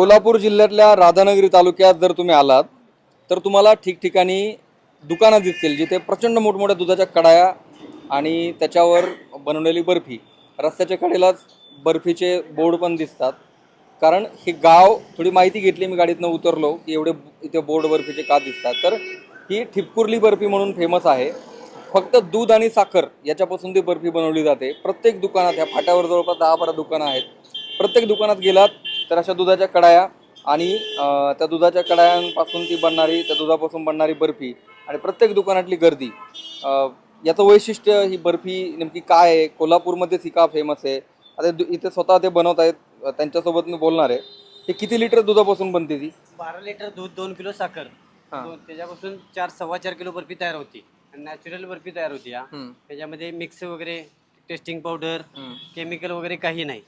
कोल्हापूर जिल्ह्यातल्या राधानगरी तालुक्यात जर तुम्ही आलात तर तुम्हाला ठिकठिकाणी दुकानं दिसतील जिथे प्रचंड मोठमोठ्या दुधाच्या कडाया आणि त्याच्यावर बनवलेली बर्फी. रस्त्याच्या कडेलाच बर्फीचे बोर्ड पण दिसतात. कारण हे गाव थोडी माहिती घेतली मी गाडीतनं उतरलो की एवढे इथे बोर्ड बर्फीचे का दिसतात? तर ही ठिपकुर्ली बर्फी म्हणून फेमस आहे. फक्त दूध आणि साखर याच्यापासून ती बर्फी बनवली जाते. प्रत्येक दुकानात ह्या फाट्यावर जवळपास दहा बारा दुकानं आहेत. प्रत्येक दुकानात गेलात तर अशा दुधाच्या कडाया आणि त्या दुधाच्या कडायांपासून ती बनणारी त्या दुधापासून बनणारी बर्फी आणि प्रत्येक दुकानातली गर्दी. याचं वैशिष्ट्य ही बर्फी नेमकी काय आहे? कोल्हापूरमध्येच ही का फेमस आहे? आता इथे स्वतः ते बनवत आहेत त्यांच्यासोबत मी बोलणार आहे. हे किती लिटर दुधापासून बनते ती? बारा लिटर दूध दोन किलो साखर. त्याच्यापासून चार सव्वा चार किलो बर्फी तयार होती. नॅचरल बर्फी तयार होती त्याच्यामध्ये मिक्स वगैरे टेस्टिंग पावडर केमिकल वगैरे काही नाही.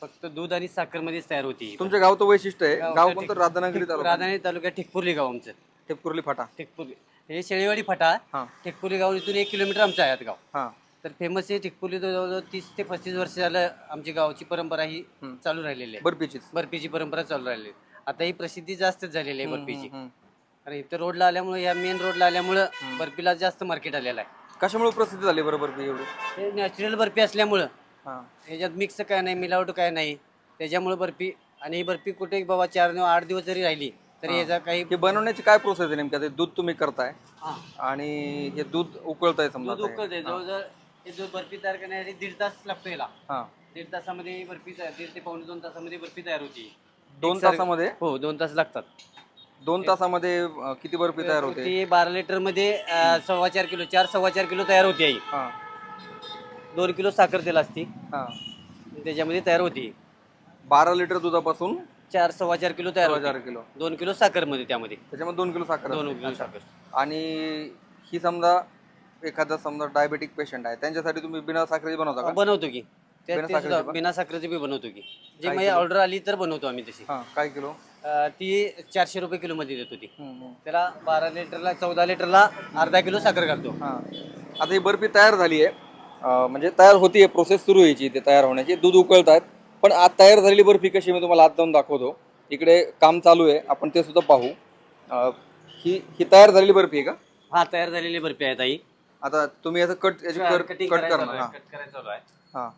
फक्त दूध आणि साखर मध्येच तयार होती तुमच्या गावचं वैशिष्ट्य आहे. गाव कोणतं? राधानगरी तालुका? राधानगरी तालुक्यात ठिकपुर्ली गाव आमचं. ठिपकुर्ली फाटा. ठिकपुर्ली हे शेळीवाडी फाटा. हां. ठिकपुर्ली गाव इथून एक किलोमीटर आमचं आहे गाव. हां. तर फेमस आहे ठिकपुर्ली जवळजवळ तीस ते पस्तीस वर्ष झालं आमची गावची परंपरा ही हम्म. चालू राहिलेली आहे. बर्फीचीच. बर्फीची परंपरा चालू राहिलेली आहे. आता ही प्रसिद्धी जास्तच झालेली आहे बर्फीची. हम्म. कारण इथं रोडला आल्यामुळे या मेन रोडला आल्यामुळं बर्फीला जास्त मार्केट आलेलं आहे. कशामुळे प्रसिद्ध झाली बरं बर्फी एवढी? हे नॅचरल बर्फी असल्यामुळं. हां. ह्याच्यात मिक्स काय नाही मिलावट काय नाही. त्याच्यामुळे बर्फी आणि ही बर्फी कुठे बाबा चार दिवस आठ दिवस जरी राहिली तरी याचा काही हे बनवण्याची काय प्रोसेस आहे नेमक्या ते दूध तुम्ही करताय. हा. आणि हे दूध उकळताय समजा दूध ते. उकळते जवळजवळ हे दूध बर्फी तयार करण्यासाठी दीड तास लागतो याला. हां. दीड तासामध्ये ही बर्फी तयार दीड ते पावणे दोन तासामध्ये बर्फी तयार होती. दोन तासामध्ये? हो दोन तास लागतात. दोन तासामध्ये अं, किती बर्फी तयार होते? ती बारा लिटरमध्ये अं, सव्वा चार किलो चार सव्वा चार किलो तयार होती आई. हां. दोन किलो साखर तेल असती. हां. त्याच्यामध्ये तयार होती. बारा लिटर दुधापासून चार सव्वा चार किलो तयार होती. हजार किलो. दोन किलो साखरमध्ये त्यामध्ये. त्याच्यामध्ये दोन किलो साखर दोन असते. किलो साखर. आणि ही समजा एखादा समजा डायबेटिक पेशंट आहे त्यांच्यासाठी तुम्ही बिना साखरेची बनवता का? बनवतो की. त्या- बिना ते साखरेची सुद्धा पण? बिना साखरेची बी बनवतो की. जे माझी? ऑर्डर आली तर बनवतो आम्ही तशी. हां काय किलो? अं, ती चारशे रुपये किलो मध्ये देतो ती हम्म, हम्म. त्याला बारा लिटरला चौदा लिटरला अर्धा किलो साखर घालतो. हां. आता ही बर्फी तयार झाली आहे. म्हणजे तयार होतीये प्रोसेस सुरू व्हायची ते तयार होण्याची. दूध उकळत आहेत पण आज तयार झालेली बर्फी कशी मी तुम्हाला आत जाऊन दाखवतो. इकडे काम चालू आहे आपण ते सुद्धा पाहू. अं, ही ही तयार झालेली बर्फी आहे का? हा तयार झालेली बर्फी आहे ताई. आता तुम्ही याचं कट याची कट कटिंग कट करायचं करणार हां. करायचं चालू आहे. हां.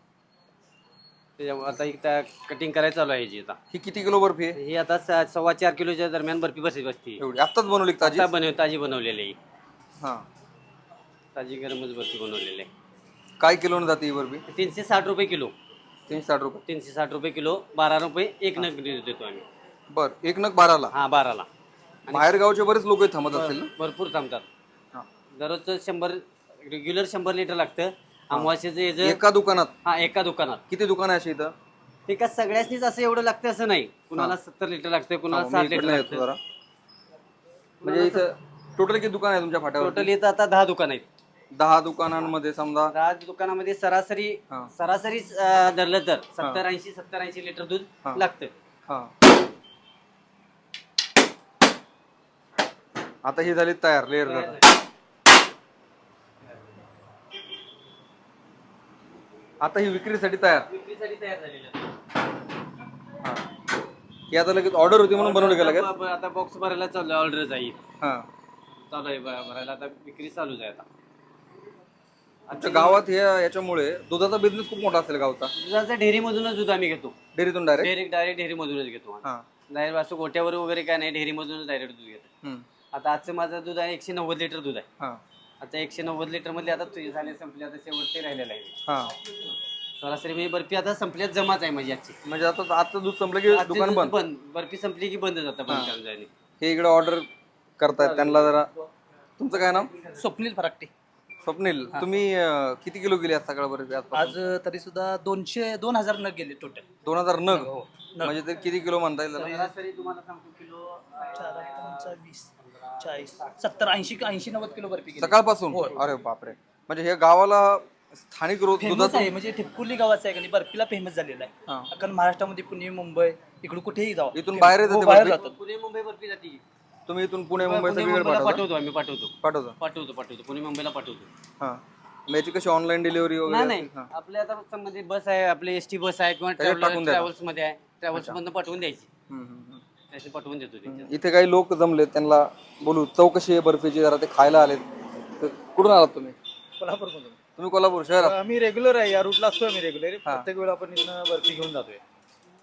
त्याच्यामुळे आता त्या कटिंग करायचं चालू आहे ह्याची आता. ही किती किलो बर्फी आहे? ही आता स- सव्वा चार किलोच्या दरम्यान बर्फी बसली बसती. एवढी. आत्ताच बनवली का ताजी? आता बनव ताजी बनवलेली आहे. हां. ताजी गरमच बर्फी बनवलेली आहे. काय किलोने जाते ही तीनशे साठ रुपये किलो. तीनशे साठ रुपये? तीनशे साठ रुपये किलो बारा रुपये एक नग देतो आम्ही. बर एक नग बाराला? हा बाराला. बाहेर गावचे बरेच लोक थांबत असतील ना? भरपूर थांबतात. हां. दररोजचं शंभर रेग्युलर शंभर लिटर लागतं. अमावास्याचं याचं एका दुकानात? हा एका दुकानात. किती दुकान आहे अशी इथं? ते का सगळ्यासनीच असं एवढं लागतं असं नाही. कुणाला सत्तर लिटर लागतं कुणाला साठ लिटर इकडनं येतो लागतं. जरा. म्हणजे इथं टोटल किती दुकान आहे तुमच्या फाट्यावर टोटल इथं आता दहा दुकान आहेत. दहा दुकानांमध्ये समजा दहा दुकानामध्ये सरासरी हा. सरासरी अं, धरलं तर सत्तर ऐंशी सत्तर ऐंशी लिटर दूध. लागतं. हा. आता ही झाली तयार लेअर आता ही विक्रीसाठी तयार. विक्रीसाठी तयार झालेलं. हा. ही आता लगेच ऑर्डर होती म्हणून बनवलं गेलं का आता बॉक्स भरायला चालू ऑर्डर जाईल हा. चालू आहे भरायला आता विक्री चालूच आहे आता. आमच्या गावात हे याच्यामुळे दुधाचा बिझनेस खूप मोठा असेल गावचा. दुधाचा डेअरीमधूनच दूध आम्ही घेतो. डेअरीतून डायरेक्ट डायरेक्ट डायरेक्ट डेअरीमधूनच घेतो हा. डायरेक्ट असं गोट्यावर वगैरे काय नाही डेअरीमधूनच डायरेक्ट दूध घेतो हम्म. आता आजचं माझं दूध आहे एकशे नव्वद लिटर दूध आहे. हा. आता एकशे नव्वद लिटरमध्ये आता तुझे झाले संपले आता शेवटचे राहिलेलं आहे हा. सरासरी मी बर्फी आता संपल्यात जमाच आहे माझी आजची. म्हणजे आता आजचं दूध संपलं की आजचे दुकान दूध बंद? बंद. बर्फी संपली की बंद जातं बंद जाणे हे इकडे ऑर्डर करतायत त्यांना जरा तुमचं काय नाव? स्वप्नील फराकटे स्वप्नील तुम्ही अं, किती किलो गेले आज सकाळपर्यंत आजपासून? आज तरी सुद्धा दोनशे दोन हजार नग गेले टोटल दोन हजार नग? म्हणजे ते किती किलो म्हणता येईल त्याला? सरासरी तुम्हाला सांगतो किलो चार अठ्ठावन्नचा वीस चाळीस सत्तर ऐंशी ऐंशी नव्वद किलो बर्फी गेली. सकाळपासून? अरे बापरे. म्हणजे हे गावाला स्थानिक रोज फेमस आहे म्हणजे ठिपकुर्ली गावाचं आहे का नाही बर्फीला फेमस झालेला आहे. हा. कारण महाराष्ट्रामध्ये पुणे मुंबई इकडे कुठेही जाऊ इथून बाहेर येते हो, ते बाहेर बर्फी? जातात. पुणे मुंबई बर्फी जाते. तुम्ही इथून पुणे मुंबई मुंबईला पाठवता? पाठवतो आम्ही पाठवतो. पाठवता? पाठवतो पाठवतो. पुणे मुंबईला पाठवतो. हा. मग याची कशी ऑनलाईन डिलिव्हरी नाही वगैरे नाही. असते? हा. आता मध्ये बस आहे आपले एस टी बस आहे किंवा त्याच्यात टाकून द्या. ट्रॅव्हल्समध्ये आहे. ट्रॅव्हल्स मधून पाठवून द्यायची. हम्म, हम्म, हम्म. त्याचे पटवून देतो ते इथे काही लोक जमले त्यांना बोलू चौकशी आहे बर्फीची जरा ते खायला आलेत. तर कुठून आलात तुम्ही? कोल्हापूरमधून. तुम्ही कोल्हापूर शहरात? आम्ही रेग्युलर आहे या रूटला असतो आम्ही रेग्युलर प्रत्येक वेळा आपण इथनं बर्फी घेऊन जातोय.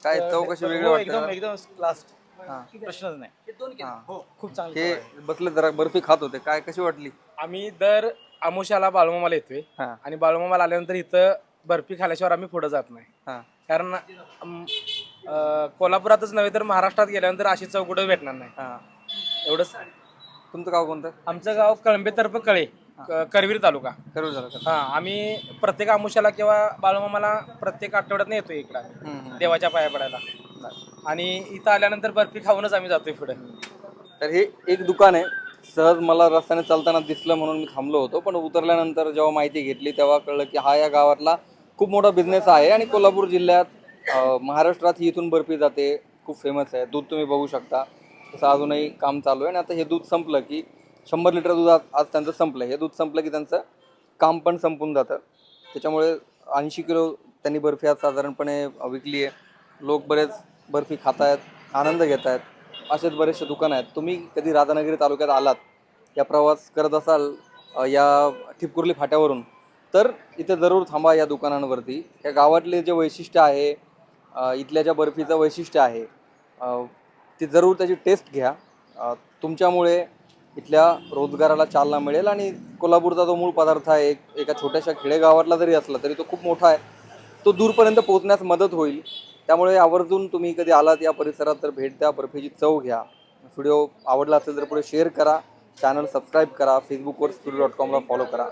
काय चौकशी वेगळी हो, वाटते एकदम? एकदम लास्ट हा. प्रश्नच नाही. हा. हो. खूप चांगले हे बसले जरा बर्फी खात होते. काय कशी वाटली? आम्ही दर आमुशाला बाळूमामाला येतोय. हा. आणि बाळूमामाला आल्यानंतर इथं बर्फी खाल्ल्याशिवाय आम्ही पुढे जात नाही. हा. कारण अम, अं, कोल्हापुरातच नव्हे तर महाराष्ट्रात गेल्यानंतर अशी चौकटं भेटणार नाही. हा. एवढंच. तुमचं गाव कोणतं? आमचं गाव कळंबे तर्फ कळे क- करवीर तालुका. करू झालं का हा आम्ही प्रत्येक आमुशाला किंवा बाळूमामाला प्रत्येक आठवड्यात येतो इकडं. हम्म, हम्म. देवाच्या पाया पडायला. आणि इथं आल्यानंतर बर्फी खाऊनच आम्ही जातोय पुढे. तर हे एक दुकान आहे. सहज मला रस्त्याने चालताना दिसलं म्हणून मी थांबलो होतो पण उतरल्यानंतर जेव्हा माहिती घेतली तेव्हा कळलं की हा या गावातला खूप मोठा बिझनेस आहे आणि कोल्हापूर जिल्ह्यात महाराष्ट्रात ही इथून बर्फी जाते. खूप फेमस आहे. दूध तुम्ही बघू शकता. तसं अजूनही काम चालू आहे आणि आता हे दूध संपलं की शंभर लिटर दूध आज आज त्यांचं संपलं हे दूध संपलं की त्यांचं काम पण संपून जातं. त्याच्यामुळे ऐंशी किलो त्यांनी बर्फी आज साधारणपणे विकली आहे. लोक बरेच बर्फी खातायत आहेत आनंद घेत आहेत असेच बरेचसे दुकानं आहेत. तुम्ही कधी राधानगरी तालुक्यात आलात या प्रवास करत असाल या ठिपकुर्ली फाट्यावरून तर इथे जरूर थांबा या दुकानांवरती. या गावातले जे वैशिष्ट्य आहे इथल्या ज्या बर्फीचं वैशिष्ट्य आहे ती ते जरूर त्याची टेस्ट घ्या. तुमच्यामुळे इथल्या रोजगाराला चालना मिळेल आणि कोल्हापूरचा जो मूळ पदार्थ आहे एक एका छोट्याशा खेडेगावातला जरी असला तरी तो खूप मोठा आहे. तो दूरपर्यंत पोहोचण्यास मदत होईल. त्यामुळे आवर्जून तुम्ही कधी आलात या परिसरात तर भेट द्या बर्फीची चव घ्या. व्हिडिओ आवडला असेल तर पुढे शेअर करा. चॅनल सबस्क्राईब करा. फेसबुकवर स्टुडिओ डॉट कॉमला फॉलो करा.